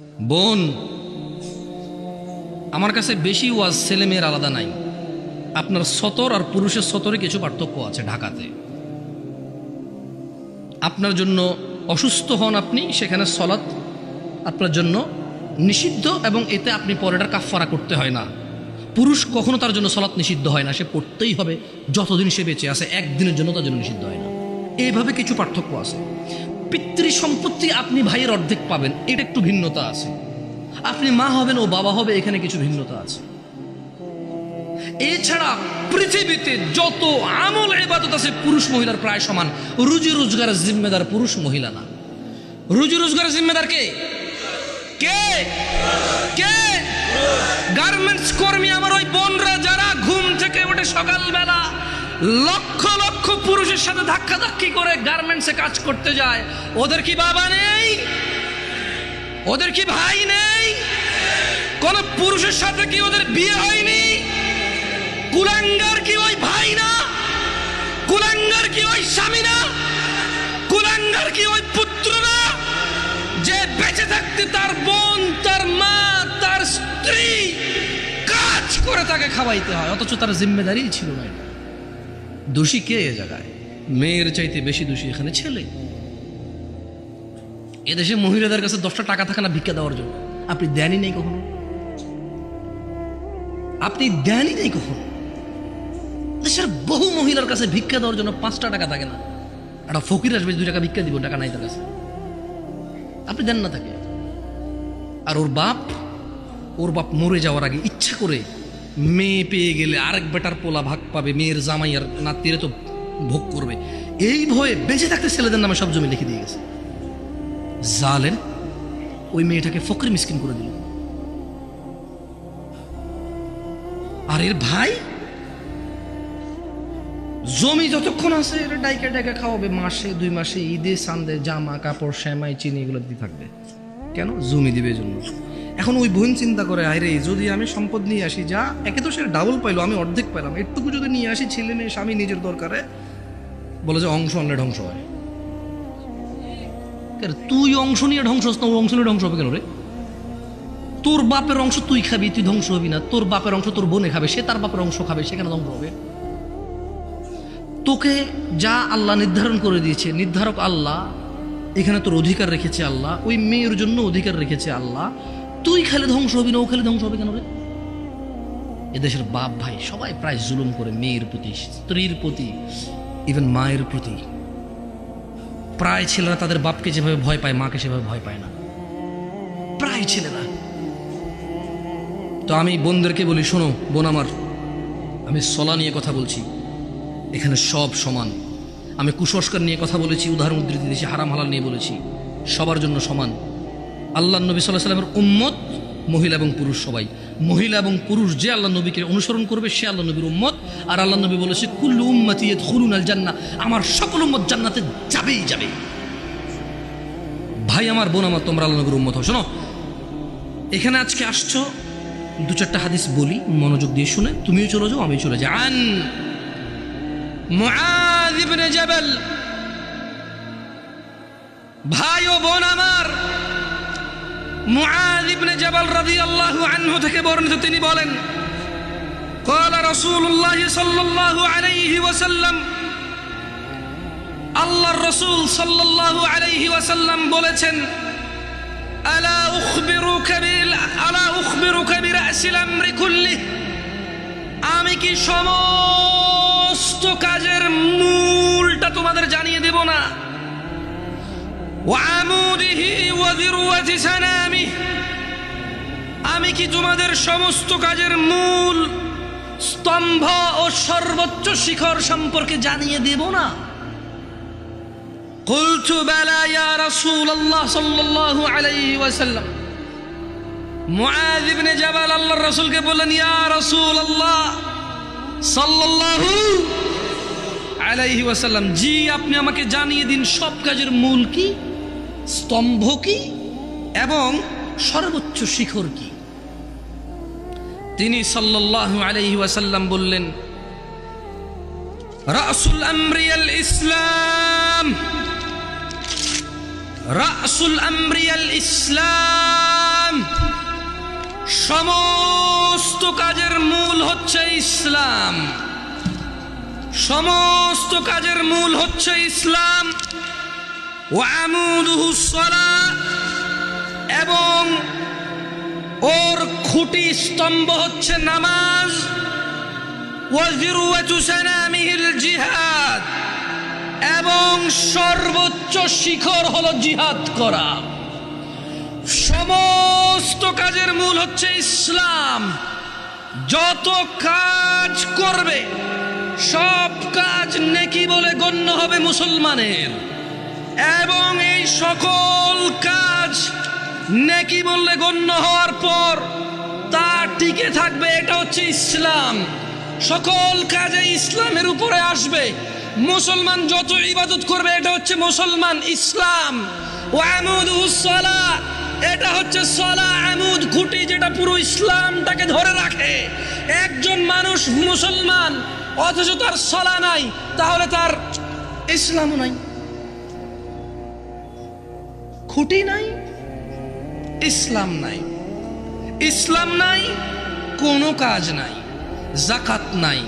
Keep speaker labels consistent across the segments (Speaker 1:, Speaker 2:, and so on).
Speaker 1: বোন, আমার কাছে বেশি ওয়াজ ছেলে মেয়ের আলাদা নাই। আপনার সতর আর পুরুষের সতরে কিছু পার্থক্য আছে ঢাকাতে। আপনার জন্য অসুস্থ হন আপনি, সেখানে সলাৎ আপনার জন্য নিষিদ্ধ এবং এতে আপনি পরেটার কাফফারা করতে হয় না। পুরুষ কখনো তার জন্য সলাৎ নিষিদ্ধ হয় না, সে পড়তেই হবে, যতদিন সে বেঁচে আছে, একদিনের জন্য তার জন্য নিষিদ্ধ হয় না। এইভাবে কিছু পার্থক্য আছে। পিতৃ সম্পত্তি আপনি ভাইয়ের অর্ধেক পাবেন, এটা একটু ভিন্নতা আছে। আপনি মা হবেন ও বাবা হবে, এখানে কিছু ভিন্নতা আছে। এছাড়া পৃথিবীতে যত আমল এবাদত আছে, পুরুষ মহিলার প্রায় সমান। রুজি রোজগারের জিম্মেদার পুরুষ মহিলা না। রুজি রোজগারের জিম্মেদার কে? কে? কে? গার্মেন্টস কর্মী আমার ওই বোনরা, যারা ঘুম থেকে ওঠে সকালবেলা লক্ষ লক্ষ পুরুষের সাথে ধাক্কা ধাক্কি করে গার্মেন্টসে কাজ করতে যায়। ওদের কি বাবা নেই? ওদের কি ভাই নেই? কোন পুরুষের সাথে কি ওদের বিয়ে হয়নি? কুলাঙ্গার কি ওই ভাই না? কুলাঙ্গার কি ওই স্বামী না? কুলাঙ্গার কি ওই পুত্র না? যে বেঁচে থাকতে তার বোন, তার মা, তার স্ত্রী কাজ করে তাকে খাওয়াইতে হয়। অথচ তার জিম্মেদারি ছিল না দোষী কে এ জায়গায়? মেয়ের চাইতে বেশি দোষী এখানে ছেলে। এদেশে মহিলাদের কাছে দশটা টাকা থাকে না ভিক্ষা দেওয়ার জন্য। আপনি দেনই নেই কখনো? আপনি দেনই নেই কখনো? দেশের বহু মহিলার কাছে ভিক্ষা দেওয়ার জন্য পাঁচটা টাকা থাকে না। একটা ফকির আসবে, দুই টাকা ভিক্ষা দিব, টাকা নাই তার কাছে। আপনি দেন না তাকে। আর ওর বাপ ওর বাপ মরে যাওয়ার আগে ইচ্ছা করে মেয়ে পেয়ে গেলে আরেক বেটার পোলা ভাগ পাবে, মেয়ের জামাই আর নাতিরে। তো ভোগ করবে। এই ভয়ে বেঁচে থাকতে ছেলেদের নামে সব জমি লিখে দিয়ে গেছে। জালেন ওই মেয়েটাকে ফকরি মিসকিন করে দিল। আর এর ভাই? জমি যতক্ষণ আছে এটা ডাইকা ডাইকা খাওয়াবে, মাসে, দুই মাসে ঈদে, সান্দে, জামা, কাপড়, শ্যামাই, চিনি, এগুলো দিয়ে থাকবে। কেন? জমি দিবে জন্য। এখন ওই বোন চিন্তা করে আরে যদি আমি সম্পদ নিয়ে আসি, যা, একে তো সে ডাবল পাইলো, আমি অর্ধেক পেলাম একটুকু যদি নিয়ে আসি, ছেলে মেয়ে, স্বামী, নিজের দরকারে বলে যে অংশ আনলে ধ্বংস হয়। তুই অংশ নিয়ে ধ্বংস হস না অংশ নিয়ে ধ্বংস হবে কেন রে? তোর বাপের অংশ তুই খাবি, তুই ধ্বংস হবি না। তোর বাপের অংশ তোর বোনে খাবে, সে তার বাপের অংশ খাবে, সেখানে ধ্বংস হবে। তোকে যা আল্লাহ নির্ধারণ করে দিয়েছে, নির্ধারক আল্লাহ, এখানে তোর অধিকার রেখেছে আল্লাহ, ওই মেয়ের জন্য অধিকার রেখেছে আল্লাহ। তুই খালি ধ্বংস হবি না, ও খালি ধ্বংস হবে কেন রে? এদেশের বাপ ভাই সবাই প্রায় জুলুম করে, মেয়ের প্রতি, স্ত্রীর প্রতি। ইভেন মায়ের প্রতি। প্রায় ছেলেরা তাদের বাপকে যেভাবে ভয় পায়, মাকে সেভাবে ভয় পায় না। প্রায় ছেলেরা। তো আমি বোনদেরকে বলি, শোনো, বোন আমার, আমি সলা নিয়ে কথা বলছি। এখানে সব সমান। আমি কুসংস্কার নিয়ে কথা বলেছি, উদাহরণ উদ্ধৃতি দিয়েছি, হারাম হালাল নিয়ে বলেছি। সবার জন্য সমান। আল্লাহ নবী সাল্লাহ সাল্লামের উম্মত মহিলা এবং পুরুষ সবাই। মহিলা এবং পুরুষ যে আল্লাহ নবীকে অনুসরণ করবে, সে আল্লাহ নবীর উম্মত। আর আল্লাহ নবী বলেছে, কুল্লু উম্মতি খুলুন আল জান্না আমার সকল উম্মত জান্নাতে যাবেই যাবে। ভাই, আমার বোন, আমার, তোমরা আল্লাহ নবীর উম্মত হও। শোনো, এখানে আজকে আসছো, দু চারটা হাদিস বলি, মনোযোগ দিয়ে শুনে, তুমিও চলে যাও, আমিও চলে যাই। আন মুআয ইবনে জাবাল। ভাই ও বোন আমার মুআয ইবনে জাবাল রাদিয়াল্লাহু আনহু থেকে বর্ণিত তিনি বলেন قال رسول الله صلى الله عليه وسلم আল্লাহর রাসূল সাল্লাল্লাহু আলাইহি ওয়াসাল্লাম বলেছেন আলা উখবিরুকা বিল আলা উখবিরুকা বিরাসিল আমরি কুল্লিহি আমি কি সমস্ত কাজের মূলটা তোমাদের জানিয়ে দেব না ওয়ামুদিহি ওয়া যিরওয়াতি সানামি আমি কি তোমাদের সমস্ত কাজের মূল স্তম্ভ ও সর্বোচ্চ শিখর সম্পর্কে জানিয়ে দেব না قلت بلى يا رسول الله صلى الله عليه وسلم মুআয ইবনে জাবাল আল্লাহর রাসূলকে বললেন ইয়া রাসূলুল্লাহ সাল্লাল্লাহু আলাইহি ওয়াসাল্লাম জি আপনি আমাকে জানিয়ে দিন সব কাজের মূল কি স্তম্ভ কি এবং সর্বোচ্চ শিখর কি তিনি সাল্লাল্লাহু আলাইহি ওয়াসাল্লাম বললেন, রাসুল আমরিয়াল ইসলাম, রাসুল আমরিয়াল ইসলাম, সমস্ত কাজের মূল হচ্ছে ইসলাম, সমস্ত কাজের মূল হচ্ছে ইসলাম এবং ওর খুঁটি স্তম্ভ হচ্ছে নামাজ। জিহাদ। এবং সর্বোচ্চ শিখর হলো জিহাদ করা। সমস্ত কাজের মূল হচ্ছে ইসলাম। যত কাজ করবে, সব কাজ নেকি বলে গণ্য হবে মুসলমানের। এবং এই সকল কাজ নেকি বললে গণ্য হওয়ার পর তা টিকে থাকবে, এটা হচ্ছে ইসলাম। সকল কাজে ইসলামের উপরে আসবে। মুসলমান যত ইবাদত করবে, এটা হচ্ছে মুসলমান ইসলাম। এটা হচ্ছে সলা আমুদ খুঁটি যেটা পুরো ইসলামটাকে ধরে রাখে। একজন মানুষ মুসলমান, অথচ তার সলা নাই, তাহলে তার ইসলামও নাই। খুঁটি নাই ইসলাম নাই। ইসলাম নাই, কোনো কাজ নাই। জাকাত নাই,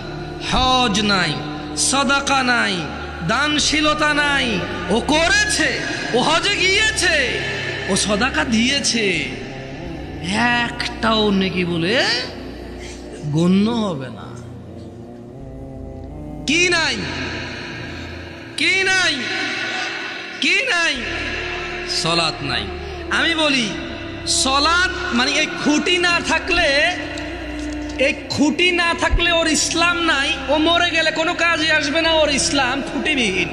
Speaker 1: হজ নাই, সদাকা নাই, দানশীলতা নাই। ও করেছে, ও হজে গিয়েছে, ও সদাকা দিয়েছে। একটাও নাকি বলে গণ্য হবে না। কি নাই? কি নাই? কি নাই? সলাৎ নাই। আমি বলি সলাৎ মানে এই খুঁটি না থাকলে, এই খুঁটি না থাকলে ওর ইসলাম নাই, ও মরে গেলে কোনো কাজে আসবে না ওর ইসলাম, খুঁটিবিহীন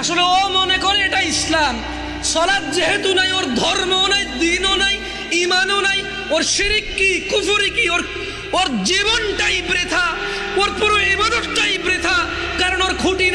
Speaker 1: আসলে ও মনে করে এটা ইসলাম সলাৎ যেহেতু নাই, ওর ধর্মও নাই, দিনও নাই ইমানও নাই, ওর শিরিক কি, কুফুরি কি, ওর ওর জীবনটাই বৃথা, ওর পুরো ইবাদতটাই বৃথা, কারণ ওর খুঁটি।